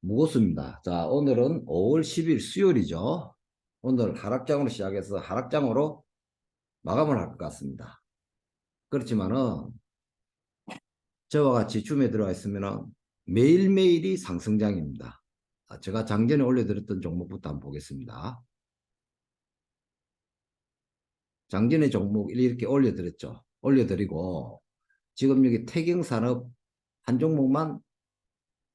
무겁습니다. 자, 오늘은 5월 10일 수요일이죠. 오늘 하락장으로 시작해서 하락장으로 마감을 할 것 같습니다. 그렇지만은 저와 같이 줌에 들어가 있으면은 매일매일이 상승장입니다. 아, 제가 장전에 올려드렸던 종목부터 한번 보겠습니다. 장전의 종목 이렇게 올려드렸죠. 올려드리고 지금 여기 태경산업 한 종목만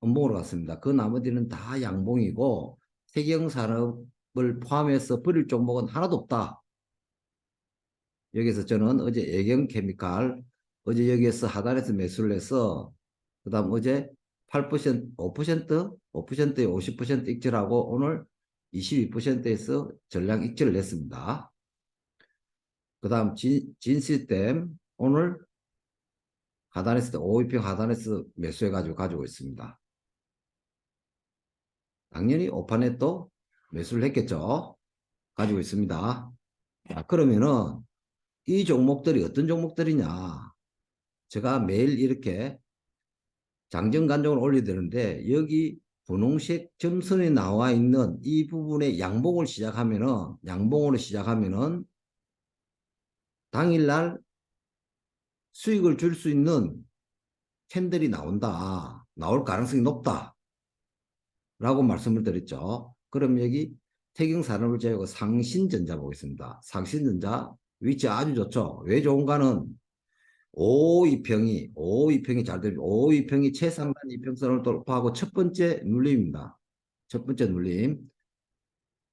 음봉으로 갔습니다. 그 나머지는 다 양봉이고 태경산업을 포함해서 버릴 종목은 하나도 없다. 여기서 저는 어제 애경케미칼 어제 여기에서 하단에서 매수를 해서 그 다음 어제 8% 5% 5%에 50% 익절하고 오늘 22%에서 전량 익절을 냈습니다. 그 다음 진, 진시스템 오늘 하단에서 5위평 하단에서 매수해가지고 가지고 있습니다. 당연히 오판에 또 매수를 했겠죠. 가지고 있습니다. 자, 그러면은 이 종목들이 어떤 종목들이냐. 제가 매일 이렇게 장정간정을 올려드는데 여기 분홍색 점선이 나와 있는 이 부분에 양봉을 시작하면은 양봉으로 시작하면은 당일날 수익을 줄 수 있는 캔들이 나온다. 나올 가능성이 높다. 라고 말씀을 드렸죠. 그럼 여기 태경산업을 제외하고 상신전자 보겠습니다. 상신전자 위치 아주 좋죠. 왜 좋은가는 5이평이 5이평이 잘 되죠. 5이평이 최상단 이평선을 돌파하고 첫 번째 눌림입니다. 첫 번째 눌림.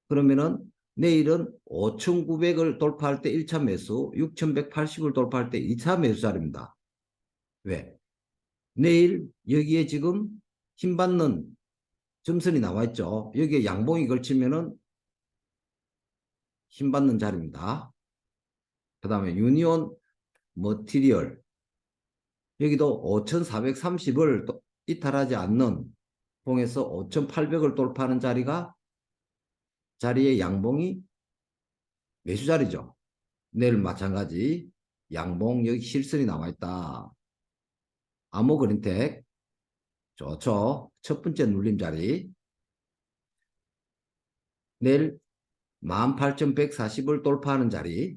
그러면은 내일은 5,900을 돌파할 때 1차 매수, 6,180을 돌파할 때 2차 매수 자리입니다. 왜? 내일 여기에 지금 힘받는 점선이 나와 있죠. 여기에 양봉이 걸치면은 힘 받는 자리입니다. 그 다음에 유니온 머티리얼 여기도 5,430을 이탈하지 않는 봉에서 5,800을 돌파하는 자리가 자리의 양봉이 매수 자리죠. 내일 마찬가지 양봉 여기 실선이 나와 있다. 아모그린텍 좋죠. 첫 번째 눌림 자리 내일 18,140을 돌파하는 자리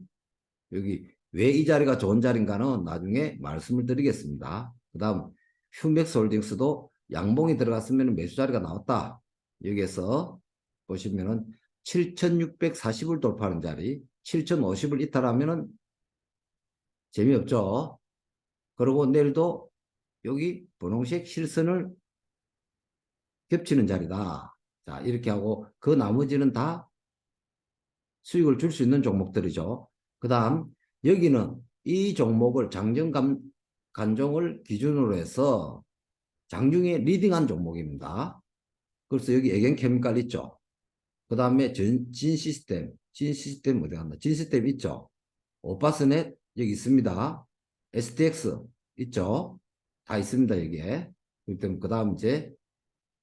여기 왜 이 자리가 좋은 자리인가는 나중에 말씀을 드리겠습니다. 그 다음 휴맥스 홀딩스도 양봉이 들어갔으면 매수 자리가 나왔다. 여기에서 보시면은 7,640을 돌파하는 자리 7,050을 이탈하면은 재미없죠. 그리고 내일도 여기 분홍색 실선을 겹치는 자리다. 자 이렇게 하고 그 나머지는 다 수익을 줄 수 있는 종목들이죠. 그 다음 여기는 이 종목을 장정 간종을 기준으로 해서 장중에 리딩한 종목입니다. 그래서 여기 애견케미칼 있죠. 그 다음에 진 시스템, 진 시스템 어디 갔나? 진 시스템 있죠. 오파스넷 여기 있습니다. STX 있죠. 다 있습니다 여기에. 그 다음 이제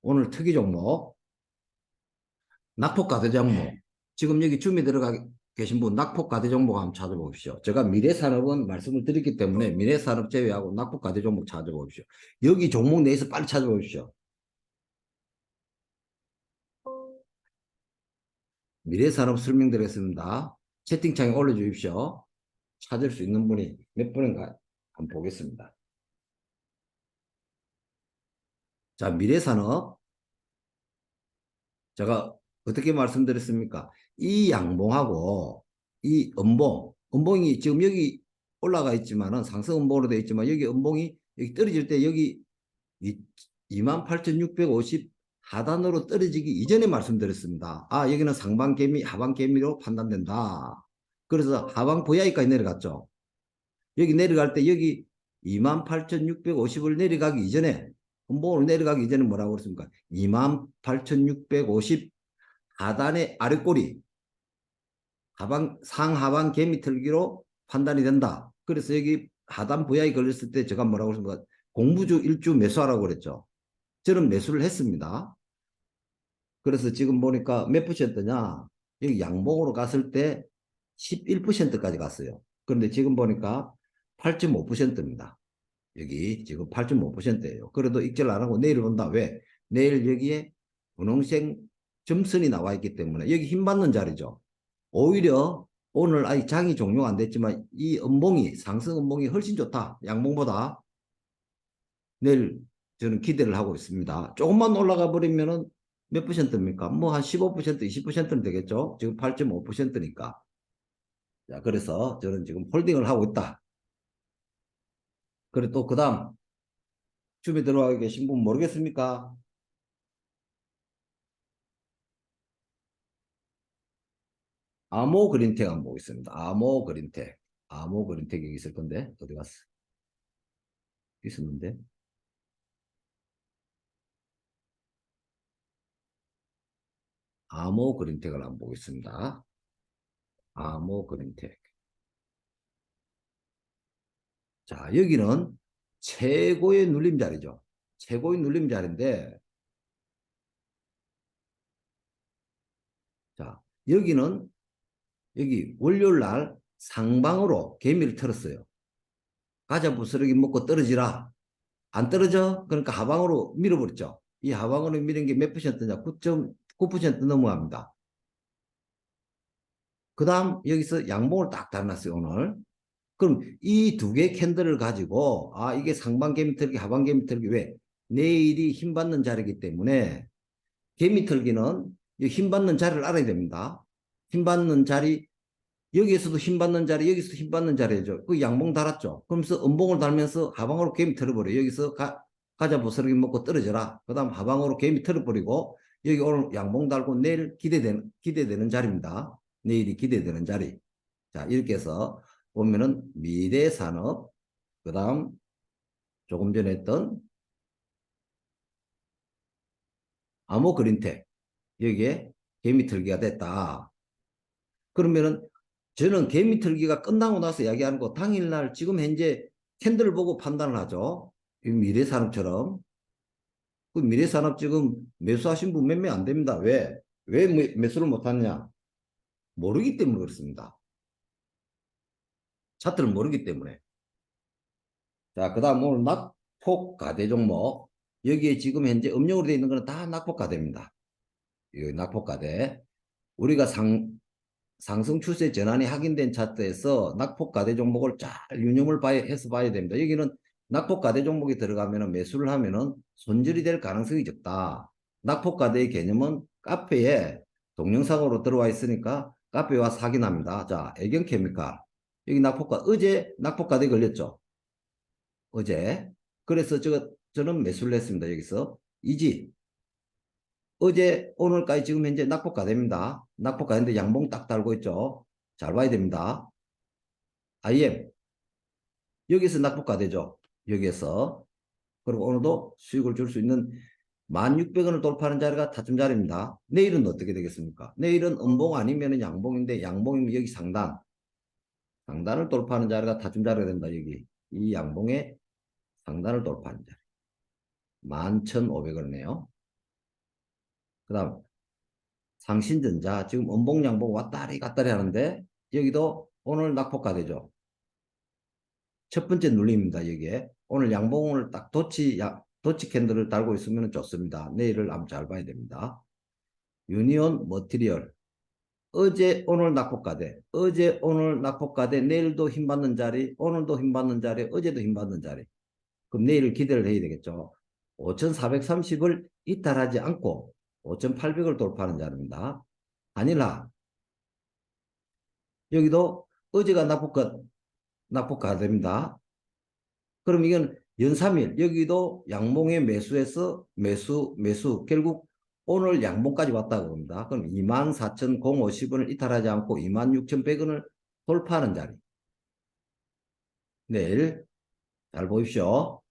오늘 특이 종목 낙폭가드 종목 지금 여기 줌에 들어가 계신 분 낙폭가드 종목 한번 찾아보십시오. 제가 미래산업은 말씀을 드렸기 때문에 미래산업 제외하고 낙폭가드 종목 찾아보십시오. 여기 종목 내에서 빨리 찾아보십시오. 미래산업 설명드리겠습니다. 채팅창에 올려주십시오. 찾을 수 있는 분이 몇 분인가 한번 보겠습니다. 자, 미래산업. 제가 어떻게 말씀드렸습니까? 이 양봉하고 이 음봉, 음봉이 지금 여기 올라가 있지만은 상승 음봉으로 되어 있지만 여기 음봉이 여기 떨어질 때 여기 28,650 하단으로 떨어지기 이전에 말씀드렸습니다. 아, 여기는 상방 개미, 하방 개미로 판단된다. 그래서 하방 VI까지 내려갔죠. 여기 내려갈 때 여기 28,650을 내려가기 이전에 음봉으로 내려가기 이전에 뭐라고 그랬습니까? 28,650 하단의 아랫꼬리 하방 상하방 개미 틀기로 판단이 된다. 그래서 여기 하단 VI 걸렸을 때 제가 뭐라고 그랬습니까? 공부주 일주 매수하라고 그랬죠. 저는 매수를 했습니다. 그래서 지금 보니까 몇 퍼센트냐? 여기 양봉으로 갔을 때 11%까지 갔어요. 그런데 지금 보니까 8.5%입니다. 여기 지금 8.5%예요. 그래도 익절 안 하고 내일 온다. 왜? 내일 여기에 분홍색 점선이 나와 있기 때문에 여기 힘 받는 자리죠. 오히려 오늘 아직 장이 종료가 안 됐지만 이 음봉이 상승 음봉이 훨씬 좋다. 양봉보다 내일 저는 기대를 하고 있습니다. 조금만 올라가 버리면은 몇 퍼센트입니까? 뭐 한 15%, 20%는 되겠죠. 지금 8.5%니까. 자, 그래서 저는 지금 홀딩을 하고 있다. 그래 또 그 다음 춤에 들어와 계신 분 모르겠습니까? 아모 그린텍 한번 보겠습니다. 아모 그린텍. 아모 그린텍 여기 있을 건데 어디 갔어? 있었는데. 아모 그린텍을 한번 보겠습니다. 아모 그린텍. 자, 여기는 최고의 눌림자리죠. 최고의 눌림자리인데, 자, 여기는, 여기 월요일 날 상방으로 개미를 털었어요. 가자 부스러기 먹고 떨어지라. 안 떨어져? 그러니까 하방으로 밀어버렸죠. 이 하방으로 밀은 게 몇 퍼센트냐? 9.9% 넘어갑니다. 그 다음 여기서 양봉을 딱 달아놨어요, 오늘. 그럼 이 두 개의 캔들을 가지고, 아, 이게 상방 개미 털기, 하방 개미 털기, 왜? 내일이 힘 받는 자리이기 때문에, 개미 털기는 힘 받는 자리를 알아야 됩니다. 힘 받는 자리, 여기에서도 힘 받는 자리, 여기서도 힘 받는 자리죠. 그 양봉 달았죠. 그러면서 음봉을 달면서 하방으로 개미 털어버려요. 여기서 가, 가자 보스러기 먹고 떨어져라. 그 다음 하방으로 개미 털어버리고, 여기 오늘 양봉 달고 내일 기대되는, 기대되는 자리입니다. 내일이 기대되는 자리. 자, 이렇게 해서 보면은 미래 산업, 그 다음 조금 전에 했던 암호 그린텍, 여기에 개미털기가 됐다. 그러면은 저는 개미털기가 끝나고 나서 이야기하는 거 당일날 지금 현재 캔들을 보고 판단을 하죠. 이 미래 산업처럼. 그 미래 산업 지금 매수하신 분 몇 명 안 됩니다. 왜? 왜 매- 매수를 못하느냐? 모르기 때문에 그렇습니다. 차트를 모르기 때문에. 자, 그 다음 오늘 낙폭 가대 종목. 여기에 지금 현재 음력으로 되어 있는 거는 다 낙폭 가대입니다. 이 낙폭 가대. 우리가 상, 상승 추세 전환이 확인된 차트에서 낙폭 가대 종목을 잘 유념을 봐야, 해서 봐야 됩니다. 여기는 낙폭 가대 종목이 들어가면 매수를 하면은 손절이 될 가능성이 적다. 낙폭 가대의 개념은 카페에 동영상으로 들어와 있으니까 카페에 와서 확인합니다. 자, 애경 케미칼. 여기 낙폭가, 어제 낙폭가대 걸렸죠? 어제. 그래서 저, 저는 매수를 했습니다. 여기서. 이지. 어제, 오늘까지 지금 현재 낙폭가대입니다. 낙폭가대인데 양봉 딱 달고 있죠? 잘 봐야 됩니다. IM. 여기서 낙폭가대죠? 여기에서. 그리고 오늘도 수익을 줄 수 있는 1600원을 돌파하는 자리가 타점 자리입니다. 내일은 어떻게 되겠습니까? 내일은 음봉 아니면 양봉인데 양봉이면 여기 상단. 상단을 돌파하는 자리가 타점 자리가 된다. 여기. 이 양봉의 상단을 돌파하는 자리. 11,500원이네요. 그 다음 상신전자 지금 음봉 양봉 왔다리 갔다리 하는데 여기도 오늘 낙폭가 되죠. 첫 번째 눌림입니다. 여기에. 오늘 양봉을 딱 도치, 야, 도치 캔들을 달고 있으면 좋습니다. 내일을 한번 잘 봐야 됩니다. 유니온 머티리얼. 어제 오늘 낙폭가대. 어제 오늘 낙폭가대. 내일도 힘받는 자리. 오늘도 힘받는 자리. 어제도 힘받는 자리. 그럼 내일 기대를 해야 되겠죠. 5430을 이탈하지 않고 5800을 돌파하는 자리입니다. 아니라 여기도 어제가 낙폭가 낙폭가 됩니다. 그럼 이건 연 3일 여기도 양봉에 매수해서 매수 매수 결국 오늘 양봉까지 왔다고 봅니다. 그럼 24,050원을 이탈하지 않고 26,100원을 돌파하는 자리. 내일 잘 보십시오.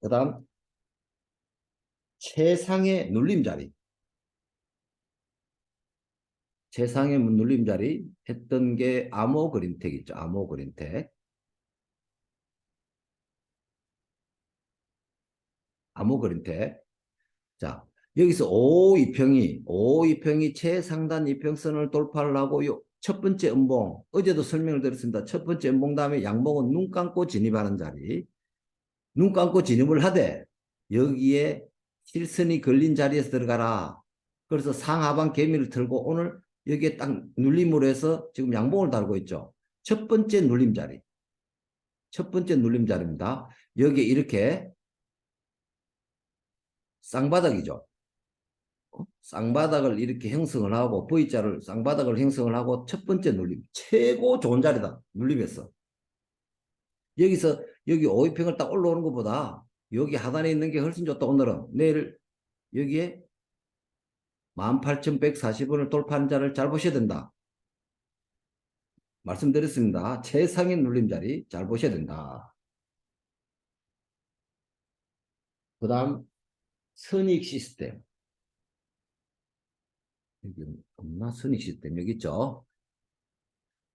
그 다음 최상의 눌림 자리. 최상의 눌림 자리 했던 게 암호 그린텍 있죠. 암호 그린텍. 암호 그린텍. 자, 여기서 5 이평이 5 이평이 최상단 이평선을 돌파를 하고 요첫 번째 음봉 어제도 설명을 드렸습니다. 첫 번째 음봉 다음에 양봉은 눈 감고 진입하는 자리. 눈 감고 진입을 하되 여기에 실선이 걸린 자리에서 들어가라. 그래서 상하방 개미를 틀고 오늘 여기에 딱 눌림으로 해서 지금 양봉을 달고 있죠. 첫 번째 눌림 자리. 첫 번째 눌림 자리입니다. 여기에 이렇게 쌍바닥이죠. 어? 쌍바닥을 이렇게 형성을 하고 V자를 쌍바닥을 형성을 하고 첫 번째 눌림 최고 좋은 자리다. 눌림에서. 여기서 여기 오이평을 딱 올라오는 것보다 여기 하단에 있는 게 훨씬 좋다 오늘은. 내일 여기에 18,140원을 돌파하는 자를 잘 보셔야 된다. 말씀드렸습니다. 최상의 눌림 자리 잘 보셔야 된다. 그 다음 선익 시스템 여기 없나? 선익 시스템 여기 있죠.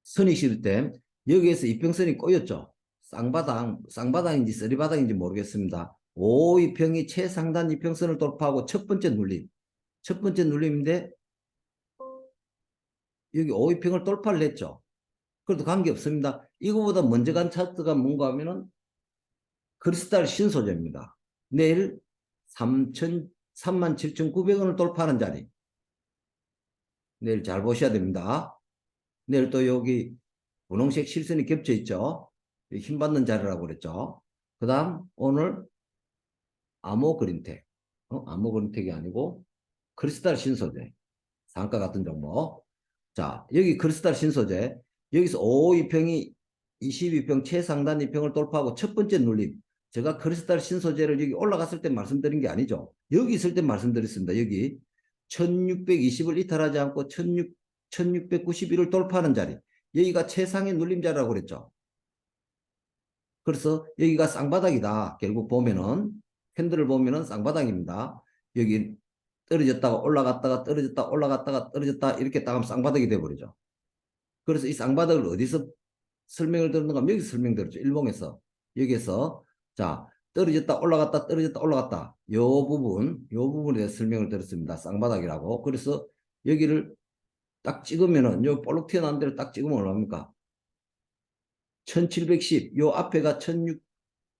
선익 시스템 여기에서 이평선이 꼬였죠. 쌍바닥, 쌍바닥인지 쓰리바닥인지 모르겠습니다. 5 이평이 최상단 이평선을 돌파하고 첫 번째 눌림. 첫 번째 눌림인데 여기 5 이평을 돌파를 했죠. 그래도 관계없습니다. 이거보다 먼저 간 차트가 뭔가 하면은 크리스탈 신소재입니다. 내일 3천 37,900원을 돌파하는 자리. 내일 잘 보셔야 됩니다. 내일 또 여기 분홍색 실선이 겹쳐 있죠. 힘 받는 자리라고 그랬죠. 그 다음 오늘 암호 그린텍. 어? 암호 그린텍이 아니고 크리스탈 신소재. 상가 같은 종목. 자 여기 크리스탈 신소재. 여기서 5 2평이 22평 최상단 2평을 돌파하고 첫 번째 눌림. 제가 크리스탈 신소재를 여기 올라갔을 때 말씀드린 게 아니죠. 여기 있을 때 말씀드렸습니다. 여기 1620을 이탈하지 않고 16, 1691을 돌파하는 자리. 여기가 최상의 눌림자라고 그랬죠. 그래서 여기가 쌍바닥이다. 결국 보면은 캔들을 보면은 쌍바닥입니다. 여기 떨어졌다가 올라갔다가 떨어졌다 올라갔다가 떨어졌다 이렇게 딱 하면 쌍바닥이 돼버리죠. 그래서 이 쌍바닥을 어디서 설명을 들었는가 여기서 설명드렸죠. 일봉에서 여기에서 자 떨어졌다 올라갔다 떨어졌다 올라갔다. 요 부분 요 부분에 대해서 설명을 드렸습니다. 쌍바닥이라고. 그래서 여기를 딱 찍으면은 요 볼록 튀어나온 데를 딱 찍으면 얼마입니까? 1710 요 앞에가 16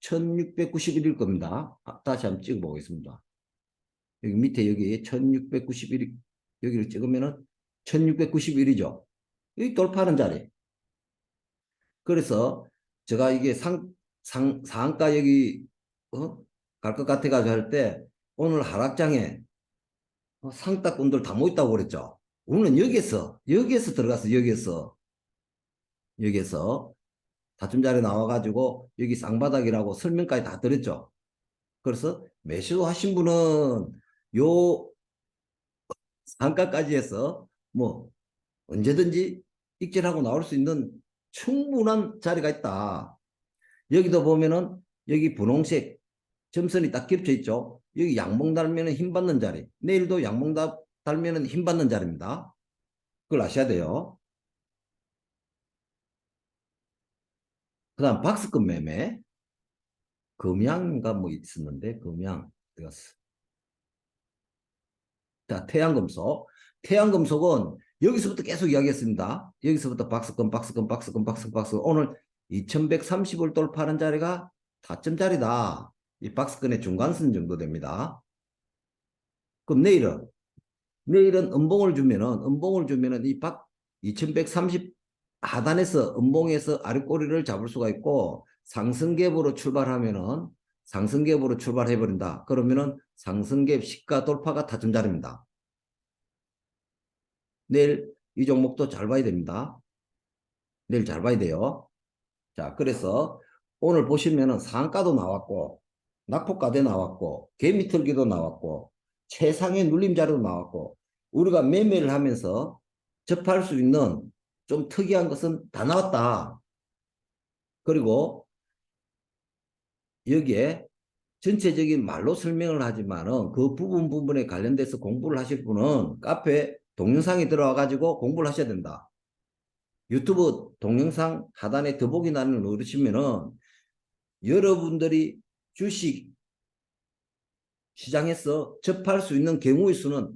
1691일 겁니다. 아, 다시 한번 찍어 보겠습니다. 여기 밑에 여기 1691 여기를 찍으면은 1691이죠. 여기 돌파하는 자리. 그래서 제가 이게 상, 상, 상가 여기 어? 갈 것 같아가지고 할 때 오늘 하락장에 어, 상따꾼들 다 모였다고 그랬죠. 오늘은 여기에서 여기에서 들어갔어 여기에서 여기에서 다툼 자리에 나와가지고 여기 쌍바닥이라고 설명까지 다 드렸죠. 그래서 매수 하신 분은 요 상가까지 해서 뭐 언제든지 익절하고 나올 수 있는 충분한 자리가 있다. 여기도 보면은 여기 분홍색 점선이 딱 겹쳐 있죠. 여기 양봉 달면은 힘 받는 자리. 내일도 양봉 달면은 힘 받는 자리입니다. 그걸 아셔야 돼요. 그 다음 박스권 매매. 금양인가 뭐 있었는데, 금양. 자, 태양금속. 태양금속은 여기서부터 계속 이야기했습니다. 여기서부터 박스권, 박스권, 박스권, 박스권, 박스권. 오늘 2130을 돌파하는 자리가 4점짜리다. 이 박스권의 중간선 정도 됩니다. 그럼 내일은 내일은 음봉을 주면은 음봉을 주면은 이 박 2130 하단에서 음봉에서 아랫꼬리를 잡을 수가 있고 상승갭으로 출발하면은 상승갭으로 출발해 버린다. 그러면은 상승갭 시가 돌파가 타점자리입니다. 내일 이 종목도 잘 봐야 됩니다. 내일 잘 봐야 돼요. 자, 그래서 오늘 보시면은 상가도 나왔고 낙폭가대 나왔고 개미털기도 나왔고 최상의 눌림자료도 나왔고 우리가 매매를 하면서 접할 수 있는 좀 특이한 것은 다 나왔다. 그리고 여기에 전체적인 말로 설명을 하지만은 그 부분 부분에 관련돼서 공부를 하실 분은 카페 동영상에 들어와 가지고 공부를 하셔야 된다. 유튜브 동영상 하단에 더보기 난을 누르시면은 여러분들이 주식 시장에서 접할 수 있는 경우의 수는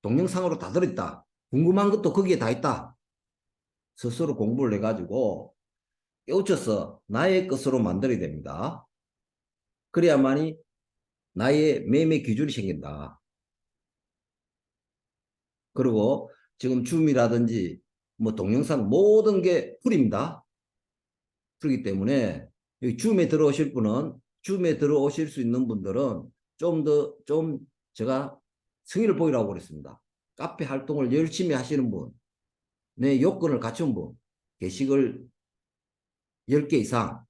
동영상으로 다 들어있다. 궁금한 것도 거기에 다 있다. 스스로 공부를 해가지고 깨우쳐서 나의 것으로 만들어야 됩니다. 그래야만이 나의 매매 기준이 생긴다. 그리고 지금 줌이라든지 뭐 동영상 모든 게 풀입니다. 그렇기 때문에 여기 줌에 들어오실 분은 줌에 들어오실 수 있는 분들은 좀 더 좀 제가 승의를 보이라고 그랬습니다. 카페 활동을 열심히 하시는 분, 내 요건을 갖춘 분, 게시글 10개 이상,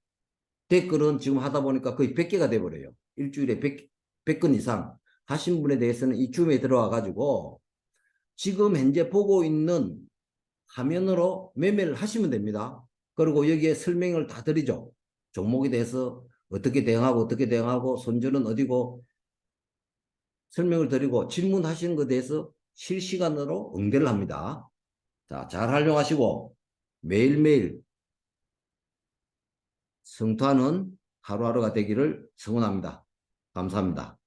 댓글은 지금 하다 보니까 거의 100개가 돼버려요. 일주일에 100, 100건 이상 하신 분에 대해서는 이 줌에 들어와 가지고 지금 현재 보고 있는 화면으로 매매를 하시면 됩니다. 그리고 여기에 설명을 다 드리죠. 종목에 대해서 어떻게 대응하고 어떻게 대응하고 손절은 어디고 설명을 드리고 질문하시는 것에 대해서 실시간으로 응대를 합니다. 자, 잘 활용하시고 매일매일 성투하는 하루하루가 되기를 성원합니다. 감사합니다.